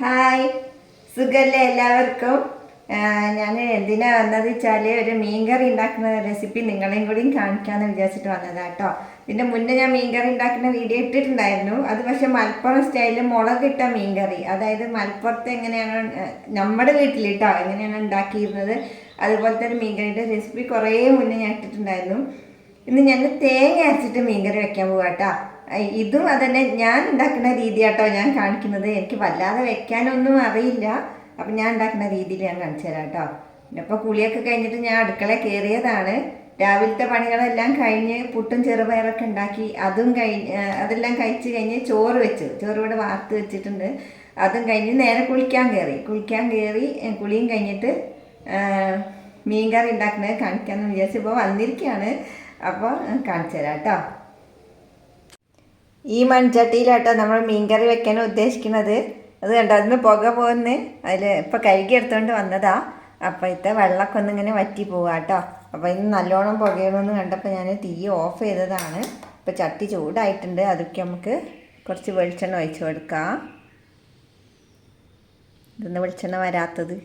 Hi. സുഖല്ലേ എല്ലാവർക്കും? ഞാൻ എന്തിനാ വന്നത് വെച്ചാൽ ഒരു മീൻകറി ഉണ്ടാക്കുന്ന റെസിപ്പി നിങ്ങളെയും കൂടി കാണിക്കാമെന്ന് വിചാരിച്ചിട്ട് വന്നതാ കേട്ടോ ഇതിന്റെ മുന്നേ ഞാൻ മീൻകറി ഉണ്ടാക്കുന്ന വീഡിയോ ഇട്ടിട്ടുണ്ടായിരുന്നു. അത് പക്ഷേ മലപ്പുറം സ്റ്റൈലിൽ മുളക് മുളകിട്ട മീൻകറി. അതായത് മലപ്പുറത്ത് എങ്ങനെയാണ് നമ്മുടെ വീട്ടിൽ കേട്ടോ എങ്ങനെയാണ് ഉണ്ടാക്കിയിരുന്നത്? അതുപോലത്തെ ഒരു മീൻകറിയുടെ റെസിപ്പി കുറേ മുന്നേ ഞാൻ ഇട്ടിട്ടുണ്ടായിരുന്നു. ഇന്ന് ഞാൻ തേങ്ങ അരച്ചിട്ട് മീൻകറി വെക്കാൻ പോവാ കേട്ടോ അയ് ഇതും അതന്നെ. ഞാൻ ഉണ്ടാക്കുന്ന രീതി കേട്ടോ ഞാൻ കാണിക്കുന്നത്. എനിക്ക് വല്ലാതെ വെക്കാനൊന്നും അറിയില്ല. അപ്പം ഞാൻ ഉണ്ടാക്കുന്ന രീതിയിൽ ഞാൻ കാണിച്ചു തരാം കേട്ടോ. ഇപ്പോൾ കുളിയൊക്കെ കഴിഞ്ഞിട്ട് ഞാൻ അടുക്കള കയറിയതാണ്. രാവിലത്തെ പണികളെല്ലാം കഴിഞ്ഞ് പുട്ടും ചെറുപയറൊക്കെ ഉണ്ടാക്കി അതും കഴിഞ്ഞ് അതെല്ലാം കഴിച്ച് കഴിഞ്ഞ് ചോറ് വെച്ചു. ചോറ് ഇവിടെ വാർത്ത് വെച്ചിട്ടുണ്ട്. അതും കഴിഞ്ഞ് നേരെ കുളിക്കാൻ കയറി. കുളിക്കാൻ കയറി കുളിയും കഴിഞ്ഞിട്ട് മീൻകറി ഉണ്ടാക്കുന്നത് കാണിക്കാമെന്ന് വിചാരിച്ചു ഇപ്പോൾ വന്നിരിക്കുകയാണ്. അപ്പോൾ കാണിച്ചു തരാം കേട്ടോ. ഈ മൺചട്ടിയിലാട്ടോ നമ്മൾ മീൻകറി വെക്കാൻ ഉദ്ദേശിക്കുന്നത്. അത് കണ്ടോ അതിന് പുക പോകുന്നു അതിൽ ഇപ്പോൾ കഴുകി എടുത്തുകൊണ്ട് വന്നതാ. അപ്പോൾ ഇത്തെ വെള്ളമൊക്കെ ഒന്ന് ഇങ്ങനെ വറ്റി പോവുക കേട്ടോ അപ്പോൾ ഇന്ന് നല്ലോണം പുകയണമെന്ന് കണ്ടപ്പോൾ ഞാൻ തീ ഓഫ് ചെയ്തതാണ്. ഇപ്പോൾ ചട്ടി ചൂടായിട്ടുണ്ട്. അതൊക്കെ നമുക്ക് കുറച്ച് വെളിച്ചെണ്ണ ഒഴിച്ചു കൊടുക്കാം. ഇതൊന്ന് വെളിച്ചെണ്ണ വരാത്തത്?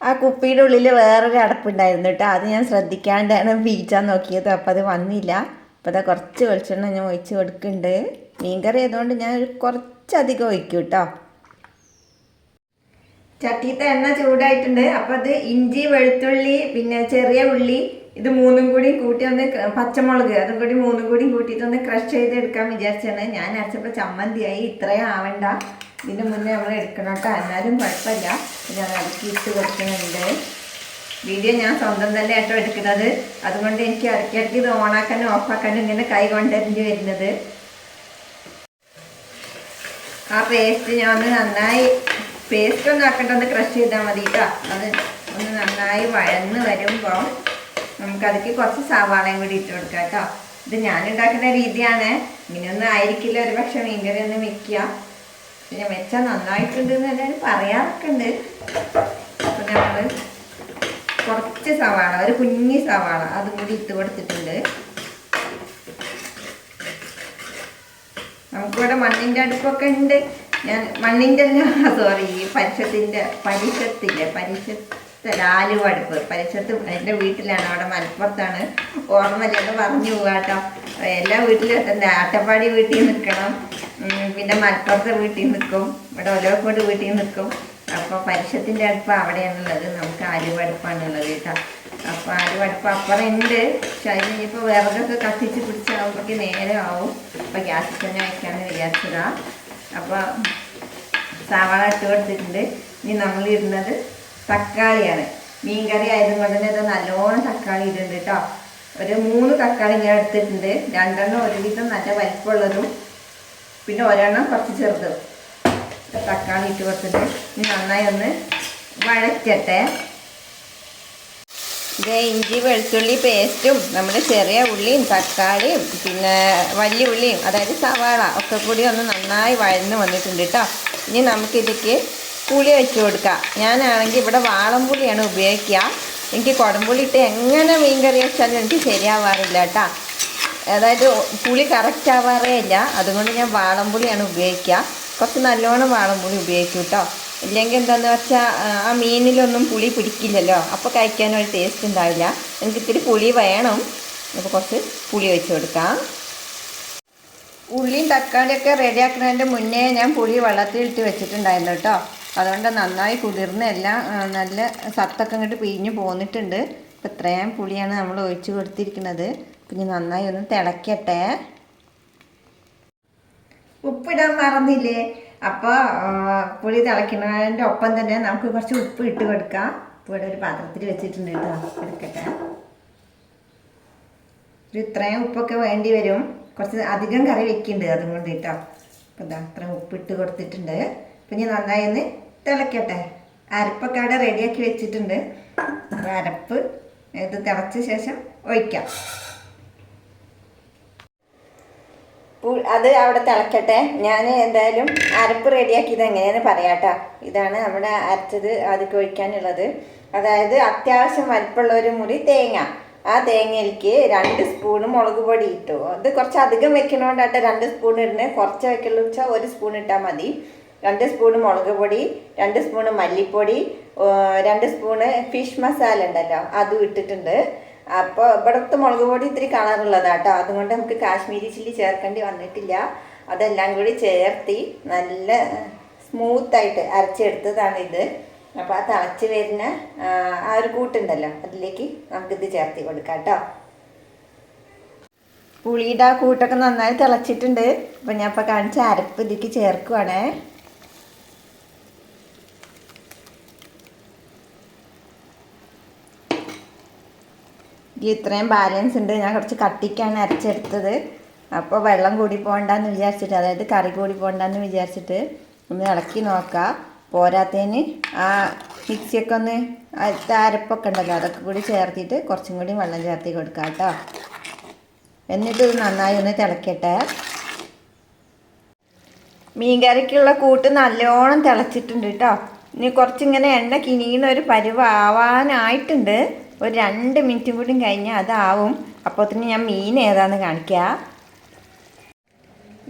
ആ കുപ്പിയുടെ ഉള്ളിൽ വേറൊരു അടപ്പുണ്ടായിരുന്നു കേട്ടോ അത് ഞാൻ ശ്രദ്ധിക്കാണ്ടാണ് വീഴ്ചാൻ നോക്കിയത്. അപ്പോൾ അത് വന്നില്ല. അപ്പോൾ അതാ കുറച്ച് വെളിച്ചെണ്ണ ഞാൻ ഒഴിച്ച് കൊടുക്കുന്നുണ്ട് മീൻകറി ആയതുകൊണ്ട് ഞാൻ കുറച്ചധികം ഒഴിക്കും കേട്ടോ ചട്ടിയത്തെ എണ്ണ ചൂടായിട്ടുണ്ട്. അപ്പോൾ അത് ഇഞ്ചി വെളുത്തുള്ളി പിന്നെ ചെറിയ ഉള്ളി ഇത് മൂന്നും കൂടി കൂട്ടി ഒന്ന് പച്ചമുളക് അതും കൂടി മൂന്നും കൂടി കൂട്ടിയിട്ട് ഒന്ന് ക്രഷ് ചെയ്തെടുക്കാൻ വിചാരിച്ചാണ്. ഞാൻ അരച്ചപ്പോൾ ചമ്മന്തിയായി. ഇത്രയും ആവണ്ട. ഇതിന് മുന്നേ നമ്മൾ എടുക്കണം കേട്ടോ എന്നാലും കുഴപ്പമില്ല. ഞാൻ ഇറക്കി ഇട്ട് കൊടുക്കുന്നുണ്ട്. വീഡിയോ ഞാൻ സ്വന്തം തന്നെ ആട്ടോ എടുക്കുന്നത്. അതുകൊണ്ട് എനിക്ക് ഇടയ്ക്കിടയ്ക്ക് ഇത് ഓണാക്കാനും ഓഫാക്കാനും ഇങ്ങനെ കൈ കൊണ്ടേണ്ടി വരുന്നത്. ആ പേസ്റ്റ് ഞാൻ ഒന്ന് നന്നായി പേസ്റ്റ് ഒന്നും ആക്കേണ്ട ഒന്ന് ക്രഷ് ചെയ്താൽ മതി കേട്ടോ അത് ഒന്ന് നന്നായി വഴന്ന് വരുമ്പോൾ നമുക്കതിലേക്ക് കുറച്ച് സവാളയും കൂടി ഇട്ട് കൊടുക്കാം കേട്ടോ ഇത് ഞാൻ ഉണ്ടാക്കുന്ന രീതിയാണ്. ഇങ്ങനെയൊന്നും ആയിരിക്കില്ല ഒരു പക്ഷെ മീൻകറി ഒന്ന് വെക്കുക. പിന്നെ വെച്ചാൽ നന്നായിട്ടുണ്ട് എന്ന് എല്ലാവരും പറയാറൊക്കെ ഉണ്ട്. അപ്പം ഞങ്ങൾ കുറച്ച് സവാള ഒരു കുഞ്ഞി സവാള അതും കൂടി ഇട്ട് കൊടുത്തിട്ടുണ്ട്. നമുക്കിവിടെ മണ്ണിന്റെ അടുപ്പൊക്കെ ഉണ്ട്. ഞാൻ മണ്ണിന്റെ അല്ല സോറി പരിഷത്തിന്റെ പരിഷത്തില്ലേ പരിഷത്ത് ലാലു അടുപ്പ്. പരിഷത്ത് എന്റെ വീട്ടിലാണ് അവിടെ മലപ്പുറത്താണ്. ഓർമ്മയിലൊക്കെ പറഞ്ഞു പോകാട്ടോ എല്ലാ വീട്ടിലും എത്തണ്ടേ ആട്ടപ്പാടി വീട്ടിൽ നിൽക്കണം. പിന്നെ മലപ്പുറത്തെ വീട്ടിൽ നിൽക്കും. ഇവിടെ ഒലോക്കോട് വീട്ടിൽ നിൽക്കും. അപ്പോൾ പരിഷത്തിന്റെ അടുപ്പ് അവിടെയാണുള്ളത്. നമുക്ക് ആലുവ അടുപ്പാണുള്ളത് കേട്ടോ. അപ്പോൾ അരിവടുപ്പ് അപ്പുറം ഉണ്ട് പക്ഷെ അതിന് ഇനിയിപ്പോൾ വിറകൊക്കെ കത്തിച്ച് പിടിച്ചാകുമ്പോഴേക്ക് നേരെ ആവും അപ്പോൾ ഗ്യാസിൽ തന്നെ വയ്ക്കാമെന്ന് വിചാരിച്ചതാ. അപ്പോൾ സവാള ഇട്ട് കൊടുത്തിട്ടുണ്ട്. ഇനി നമ്മൾ ഇടുന്നത് തക്കാളിയാണ്. മീൻകറി ആയതുകൊണ്ട് തന്നെ ഇത് നല്ലോണം തക്കാളി ഇടുന്നുണ്ട് കേട്ടോ. ഒരു മൂന്ന് തക്കാളി ഞാൻ എടുത്തിട്ടുണ്ട്. രണ്ടെണ്ണം ഒരുവിധം നല്ല വലിപ്പമുള്ളതും പിന്നെ ഒരെണ്ണം കുറച്ച് ചെറുതും. തക്കാളി ഇട്ട് കൊടുത്തിട്ട് നന്നായി ഒന്ന് വഴറ്റട്ടെ. ഇത് ഇഞ്ചി വെളുത്തുള്ളി പേസ്റ്റും നമ്മുടെ ചെറിയ ഉള്ളിയും തക്കാളിയും പിന്നെ വലിയ ഉള്ളിയും അതായത് സവാള ഒക്കെ കൂടി ഒന്ന് നന്നായി വഴന്ന് വന്നിട്ടുണ്ട് കേട്ടോ ഇനി നമുക്കിതിക്ക് പുളി വെച്ച് കൊടുക്കാം. ഞാനാണെങ്കിൽ ഇവിടെ വാളംപുളിയാണ് ഉപയോഗിക്കുക. എനിക്ക് കുടംപുളി ഇട്ട് എങ്ങനെ മീൻ കറി വെച്ചാലും എനിക്ക് ശരിയാവാറില്ല കേട്ടോ അതായത് പുളി കറക്റ്റ് ആവാറേ ഇല്ല. അതുകൊണ്ട് ഞാൻ വാളംപുളിയാണ് ഉപയോഗിക്കുക. കുറച്ച് നല്ലോണം വാളംപുളി ഉപയോഗിക്കും കേട്ടോ ഇല്ലെങ്കിൽ എന്താണെന്ന് വെച്ചാൽ ആ മീനിലൊന്നും പുളി പിടിക്കില്ലല്ലോ. അപ്പോൾ കഴിക്കാൻ ഒരു ടേസ്റ്റ് ഉണ്ടാവില്ല. എനിക്ക് ഇത്തിരി പുളി വേണം. അപ്പോൾ കുറച്ച് പുളി വെച്ച് കൊടുക്കാം. ഉള്ളിയും തക്കാളിയൊക്കെ റെഡിയാക്കുന്നതിന്റെ മുന്നേ ഞാൻ പുളി വെള്ളത്തിലിട്ട് വെച്ചിട്ടുണ്ടായിരുന്നു കേട്ടോ അതുകൊണ്ട് നന്നായി കുതിർന്ന് എല്ലാം നല്ല സത്തൊക്കെ അങ്ങോട്ട് പിഴിഞ്ഞ് പോന്നിട്ടുണ്ട്. അപ്പോൾ ഇത്രയും പുളിയാണ് നമ്മൾ ഒഴിച്ച് കൊടുത്തിരിക്കുന്നത്. പിന്നെ നന്നായി ഒന്ന് തിളക്കട്ടെ. ഉപ്പിടാൻ മറന്നില്ലേ? അപ്പോൾ പുളി തിളയ്ക്കുന്നതിന്റെ ഒപ്പം തന്നെ നമുക്ക് കുറച്ച് ഉപ്പ് ഇട്ട് കൊടുക്കാം. ഇവിടെ ഒരു പാത്രത്തിൽ വെച്ചിട്ടുണ്ട് കേട്ടോ. എടുക്കട്ടെ. ഒരു ഇത്രയും ഉപ്പൊക്കെ വേണ്ടി വരും. കുറച്ച് അധികം കറി വെക്കുന്നുണ്ട് അതുകൊണ്ട് കേട്ടോ. അപ്പം ഇതാ അത്രയും ഉപ്പിട്ട് കൊടുത്തിട്ടുണ്ട്. അപ്പം ഞാൻ നന്നായി ഒന്ന് തിളയ്ക്കട്ടെ അരപ്പൊക്കെ അവിടെ റെഡിയാക്കി വെച്ചിട്ടുണ്ട്. അപ്പോൾ അരപ്പ് ഇത് തിളച്ച ശേഷം ഒഴിക്കാം. അത് അവിടെ തിളക്കട്ടെ. ഞാൻ എന്തായാലും അരപ്പ് റെഡിയാക്കിയത് എങ്ങനെയാന്ന് പറയാട്ടോ. ഇതാണ് നമ്മുടെ അരച്ചത് അതിക്ക് ഒഴിക്കാനുള്ളത്. അതായത് അത്യാവശ്യം വലിപ്പമുള്ള ഒരു മുറി തേങ്ങ. ആ തേങ്ങയിലേക്ക് രണ്ട് സ്പൂൺ മുളക് പൊടി ഇട്ടു. അത് കുറച്ച് അധികം വെക്കണോണ്ടാട്ടെ രണ്ട് സ്പൂൺ ഇടുന്നത് കുറച്ച് വെക്കുള്ളൂ വെച്ചാൽ ഒരു സ്പൂൺ ഇട്ടാൽ മതി. രണ്ട് സ്പൂൺ മുളക് പൊടി രണ്ട് സ്പൂൺ മല്ലിപ്പൊടി രണ്ട് സ്പൂണ് ഫിഷ് മസാല ഉണ്ടല്ലോ അതും ഇട്ടിട്ടുണ്ട്. അപ്പോൾ ഇവിടുത്തെ മുളക് പൊടി ഇത്തിരി കളറുള്ളതാട്ടോ. അതുകൊണ്ട് നമുക്ക് കാശ്മീരി ചില്ലി ചേർക്കേണ്ടി വന്നിട്ടില്ല. അതെല്ലാം കൂടി ചേർത്തി നല്ല സ്മൂത്തായിട്ട് അരച്ചെടുത്തതാണ് ഇത്. അപ്പോൾ ആ തിളച്ച് വരുന്ന ആ, ഒരു കൂട്ടുണ്ടല്ലോ. അതിലേക്ക് നമുക്കിത് ചേർത്തി കൊടുക്കാം കേട്ടോ പുളിയുടെ ആ കൂട്ടൊക്കെ നന്നായി തിളച്ചിട്ടുണ്ട്. അപ്പം ഞാൻ ഇപ്പോൾ കാണിച്ച അരപ്പ് ഇതിലേക്ക് ചേർക്കുവാണേ. ഇത്രയും ബാലൻസ് ഉണ്ട്. ഞാൻ കുറച്ച് കട്ടിക്കാണ് അരച്ചെടുത്തത്. അപ്പോൾ വെള്ളം കൂടി പോകണ്ടെന്ന് വിചാരിച്ചിട്ട് അതായത് കറി കൂടി പോകണ്ടെന്ന് വിചാരിച്ചിട്ട് ഒന്ന് ഇളക്കി നോക്കാം. പോരാത്തതിന് ആ മിക്സിയൊക്കെ ഒന്ന് അരപ്പൊക്കെ ഉണ്ടല്ലോ അതൊക്കെ കൂടി ചേർത്തിട്ട് കുറച്ചും കൂടി വെള്ളം ചേർത്തി കൊടുക്കാം കേട്ടോ എന്നിട്ട് നന്നായി ഒന്ന് തിളക്കട്ടെ. മീൻകറിക്കുള്ള കൂട്ട് നല്ലോണം തിളച്ചിട്ടുണ്ട് കേട്ടോ ഇനി കുറച്ചിങ്ങനെ എണ്ണ കിനിയുന്ന ഒരു പരുവാവാനായിട്ടുണ്ട്. ഒരു രണ്ട് മിനിറ്റും കൂടി കഴിഞ്ഞാൽ അതാവും. അപ്പോഴത്തേന് ഞാൻ മീൻ ഏതാണെന്ന് കാണിക്കാം.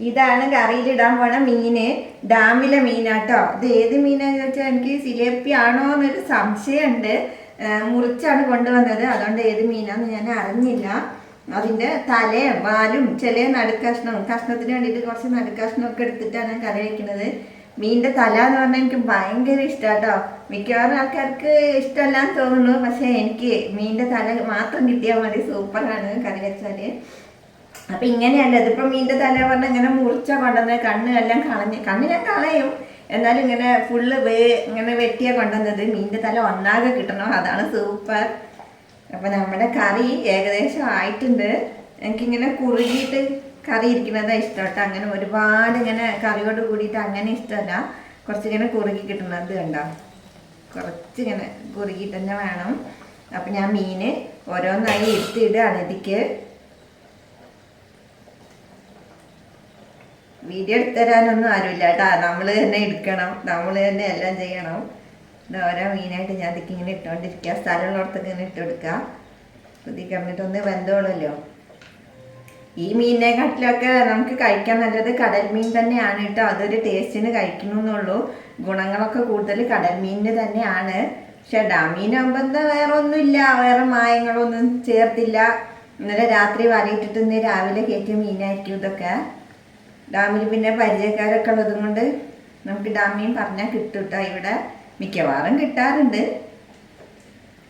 ഇതാണ് കറിയിലിടാൻ പോണ മീന്. ഡാമിലെ മീനാട്ടോ. ഇത് ഏത് മീനാന്ന് ചോദിച്ചാൽ എനിക്ക് സിലേപ്പി ആണോ എന്നൊരു സംശയമുണ്ട്. മുറിച്ചാണ് കൊണ്ടുവന്നത്. അതുകൊണ്ട് ഏത് മീനാന്ന് ഞാൻ അറിഞ്ഞില്ല. അതിന്റെ തലയും വാലും ചില നടുക്കഷ്ണവും കഷ്ണത്തിന് വേണ്ടിയിട്ട് കുറച്ച് നടുക്കഷ്ണമൊക്കെ എടുത്തിട്ടാണ് കറി വയ്ക്കുന്നത് മീനിന്റെ തല എന്ന് പറഞ്ഞാൽ എനിക്ക് ഭയങ്കര ഇഷ്ടാട്ടോ. മിക്കവാറും ആൾക്കാർക്ക് ഇഷ്ടമല്ലാന്ന് തോന്നുന്നു. പക്ഷേ എനിക്ക് മീന്റെ തല മാത്രം കിട്ടിയാൽ മതി. സൂപ്പറാണ് കറി വെച്ചാൽ അപ്പൊ ഇങ്ങനെയല്ല ഇതിപ്പോ മീന്റെ തല പറഞ്ഞാൽ ഇങ്ങനെ മുറിച്ച കൊണ്ടുവന്ന് കണ്ണ് എല്ലാം കളഞ്ഞ് കണ്ണ് ഞാൻ കളയും. എന്നാലും ഇങ്ങനെ ഫുള്ള് വേ ഇങ്ങനെ വെട്ടിയാ കൊണ്ടുവന്നത്. മീന്റെ തല ഒന്നാകെ കിട്ടണം. അതാണ് സൂപ്പർ. അപ്പൊ നമ്മുടെ കറി ഏകദേശം ആയിട്ടുണ്ട്. എനിക്കിങ്ങനെ കുറുകിയിട്ട് കറി ഇരിക്കുന്നതാണ് ഇഷ്ടം കേട്ടോ അങ്ങനെ ഒരുപാട് ഇങ്ങനെ കറിയോട് കൂടിയിട്ട് അങ്ങനെ ഇഷ്ടമല്ല കുറച്ചിങ്ങനെ കുറുകി കിട്ടുന്നത് കണ്ടോ? കുറച്ചിങ്ങനെ കുറുകിയിട്ട് തന്നെ വേണം. അപ്പം ഞാൻ മീന് ഓരോന്നായി എടുത്തിടുകയാണ് ഇതിക്ക് വീഡിയോ എടുത്തരാനൊന്നും ആരുമില്ല കേട്ടാ. നമ്മൾ തന്നെ എടുക്കണം. നമ്മൾ തന്നെ എല്ലാം ചെയ്യണം. ഇത് ഓരോ മീനായിട്ട് ഞാൻ ഇതിക്ക് ഇങ്ങനെ ഇട്ടുകൊണ്ടിരിക്കുക. സ്ഥലമുള്ളവർത്തൊക്കെ ഇങ്ങനെ ഇട്ട് കൊടുക്കുക കുതി ബന്ധമുള്ളല്ലോ വെന്തോളല്ലോ. ഈ മീനിനെ കാട്ടിലൊക്കെ നമുക്ക് കഴിക്കാൻ നല്ലത് കടൽ മീൻ തന്നെയാണ് കേട്ടോ. അതൊരു ടേസ്റ്റിന് കഴിക്കണമെന്നുള്ളൂ ഗുണങ്ങളൊക്കെ കൂടുതൽ കടൽ മീനിന് തന്നെയാണ്. പക്ഷെ ഡാമീനാകുമ്പോൾ എന്താ വേറെ ഒന്നുമില്ല വേറെ മായങ്ങളൊന്നും ചേർത്തില്ല. ഇന്നലെ രാത്രി വലയിട്ടിട്ട് ഇന്ന് രാവിലെ കയറ്റിയ മീനായിരിക്കും ഇതൊക്കെ. ഡാമിൽ പിന്നെ പരിചയക്കാരൊക്കെ ഉള്ളത് കൊണ്ട് നമുക്ക് ഡാമീൻ പറഞ്ഞാൽ കിട്ടും കേട്ടോ. ഇവിടെ മിക്കവാറും കിട്ടാറുണ്ട്.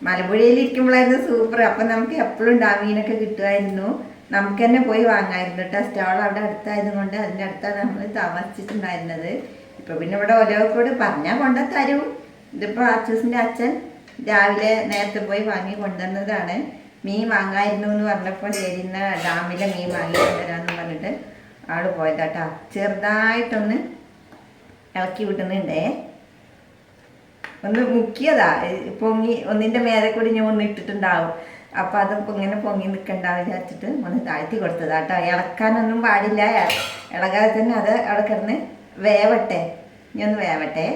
മലമ്പുഴയിൽ ഇരിക്കുമ്പോഴായിരുന്നു സൂപ്പർ. അപ്പം നമുക്ക് എപ്പോഴും ഡാമീനൊക്കെ കിട്ടുമായിരുന്നു. നമുക്ക് തന്നെ പോയി വാങ്ങായിരുന്നു കേട്ടോ. സ്റ്റോൾ അവിടെ അടുത്തായത് കൊണ്ട് അതിന്റെ അടുത്താണ് നമ്മൾ താമസിച്ചിട്ടുണ്ടായിരുന്നത്. ഇപ്പൊ പിന്നെ ഇവിടെ ഓരോക്കോട് പറഞ്ഞാൽ കൊണ്ട തരും ഇതിപ്പോൾ അച്ചൂസിന്റെ അച്ഛൻ രാവിലെ നേരത്തെ പോയി വാങ്ങി കൊണ്ടുവന്നതാണ്. മീൻ വാങ്ങായിരുന്നു എന്ന് പറഞ്ഞപ്പോൾ ചേരുന്ന ഡാമിലെ മീൻ വാങ്ങി കൊണ്ടുവരാമെന്ന് പറഞ്ഞിട്ട് ആൾ പോയതാട്ടാ. ചെറുതായിട്ടൊന്ന് ഇളക്കി വിട്ടുന്നുണ്ടേ ഒന്ന് മുക്കിയതാ. പൊങ്ങി ഒന്നിന്റെ മേലെ കൂടി ഞാൻ ഒന്ന് ഇട്ടിട്ടുണ്ടാവും. അപ്പൊ അത് ഇങ്ങനെ പൊങ്ങി നിൽക്കണ്ട വിചാരിച്ചിട്ട് ഒന്ന് താഴ്ത്തി കൊടുത്തത് കേട്ടോ. ഇളക്കാനൊന്നും പാടില്ല. ഇളകാതെ തന്നെ അത് അവിടെ കിടന്ന് വേവട്ടെ. ഇനി ഒന്ന് വേവട്ടെ.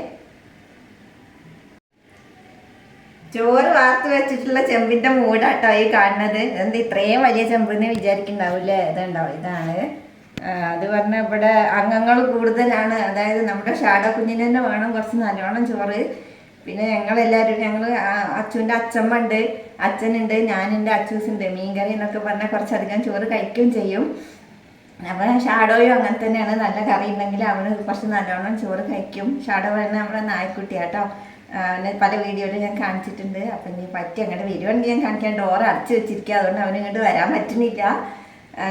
ചോറ് വാർത്ത് വെച്ചിട്ടുള്ള ചെമ്പിന്റെ മൂടാട്ടോ ഈ കാണുന്നത്. എന്ത് ഇത്രയും വലിയ ചെമ്പെന്ന് വിചാരിക്കുന്നുണ്ടാവില്ലേ ഇതുണ്ടാവും ഇതാണ്. അത് പറഞ്ഞ ഇവിടെ അംഗങ്ങൾ കൂടുതലാണ്. അതായത് നമ്മുടെ ഷാഡ കുഞ്ഞിന് തന്നെ വേണം കുറച്ച് നല്ലോണം ചോറ്. പിന്നെ ഞങ്ങളെല്ലാവരും ഞങ്ങൾ അച്ഛന്റെ അച്ഛമ്മ ഉണ്ട് അച്ഛനുണ്ട് ഞാനുണ്ട് അച്ചൂസുണ്ട് മീൻകറി എന്നൊക്കെ പറഞ്ഞാൽ കുറച്ചധികം ചോറ് കഴിക്കുകയും ചെയ്യും. അപ്പം ഷാഡോയും അങ്ങനെ തന്നെയാണ്. നല്ല കറി ഉണ്ടെങ്കിൽ അവൾ കുറച്ച് നല്ലോണം ചോറ് കഴിക്കും. ഷാഡോ പറയുന്നത് നമ്മുടെ നായ്ക്കുട്ടിയാട്ടോ. അവന് പല വീഡിയോയിലും ഞാൻ കാണിച്ചിട്ടുണ്ട്. അപ്പം ഇനി പറ്റി അങ്ങോട്ട് വരുവാണെങ്കിൽ ഞാൻ കാണിക്കാൻ ഡോർ അടച്ചു വെച്ചിരിക്കുക അതുകൊണ്ട് അവന് ഇങ്ങോട്ട് വരാൻ പറ്റുന്നില്ല.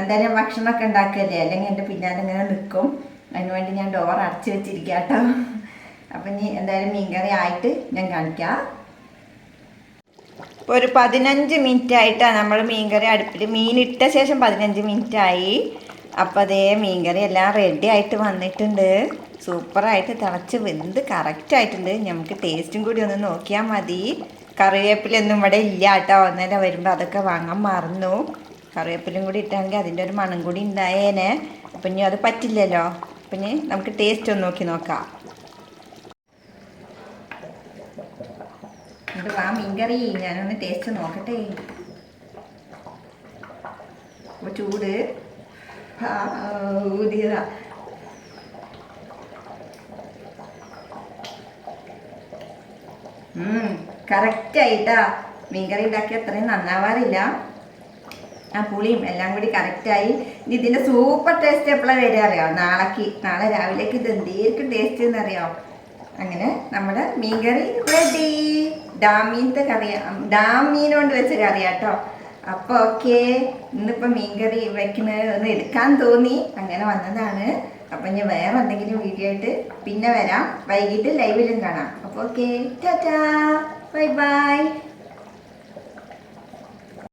എന്തായാലും ഭക്ഷണമൊക്കെ ഉണ്ടാക്കുകയല്ലേ അല്ലെങ്കിൽ എന്റെ പിന്നാലെ ഇങ്ങനെ നിൽക്കും. അതിനുവേണ്ടി ഞാൻ ഡോർ അടച്ചു വെച്ചിരിക്കുക കേട്ടോ അപ്പം ഇനി എന്തായാലും മീൻകറി ആയിട്ട് ഞാൻ കാണിക്കാം. ഒരു പതിനഞ്ച് മിനിറ്റ് ആയിട്ടാണ് നമ്മൾ മീൻകറി അടുപ്പിൽ മീൻ ഇട്ട ശേഷം പതിനഞ്ച് മിനിറ്റ് ആയി അപ്പോൾ അതേ മീൻകറി എല്ലാം റെഡി ആയിട്ട് വന്നിട്ടുണ്ട്. സൂപ്പറായിട്ട് തിളച്ച് വെന്ത് കറക്റ്റ് ആയിട്ടുണ്ട്. നമുക്ക് ടേസ്റ്റും കൂടി ഒന്ന് നോക്കിയാൽ മതി. കറിവേപ്പിലൊന്നും ഇവിടെ ഇല്ല കേട്ടോ. അന്നേരം വരുമ്പോൾ അതൊക്കെ വാങ്ങാൻ മറന്നു. കറിവേപ്പിലും കൂടി ഇട്ടാണെങ്കിൽ അതിന്റെ ഒരു മണം കൂടി ഉണ്ടായേനെ. അപ്പം ഇനി അത് പറ്റില്ലല്ലോ. അപ്പം ഇനി നമുക്ക് ടേസ്റ്റ് ഒന്ന് നോക്കി നോക്കാം. എന്നിട്ട് ആ മീൻകറി ഞാനൊന്ന് ടേസ്റ്റ് നോക്കട്ടെ. അപ്പോൾ ചൂട്. ഊതിയതാ. കറക്റ്റായിട്ടാ മീൻകറി ഉണ്ടാക്കി അത്രയും നന്നാവാറില്ല. ആ പുളിയും എല്ലാം കൂടി കറക്റ്റായി ഇനി ഇതിന്റെ സൂപ്പർ ടേസ്റ്റ് എപ്പോഴാണ് വരിക അറിയാം? നാളേക്ക് നാളെ രാവിലേക്ക് ഇത് എന്തേക്കും ടേസ്റ്റ് എന്നറിയാം അങ്ങനെ നമ്മുടെ മീൻകറി റെഡി ഡാമീനത്തെ കറി ഡാം മീൻ കൊണ്ട് വെച്ച കറിയാട്ടോ. അപ്പോൾ ഓക്കെ ഇന്നിപ്പോൾ മീൻകറി വെക്കുന്നത് ഒന്ന് എടുക്കാൻ തോന്നി. അങ്ങനെ വന്നതാണ്. അപ്പം ഞാൻ വേറെ എന്തെങ്കിലും വീഡിയോ ആയിട്ട് പിന്നെ വരാം. വൈകിട്ട് ലൈവിലും കാണാം. അപ്പോൾ ഓക്കെ ടാറ്റാ ബൈ ബൈ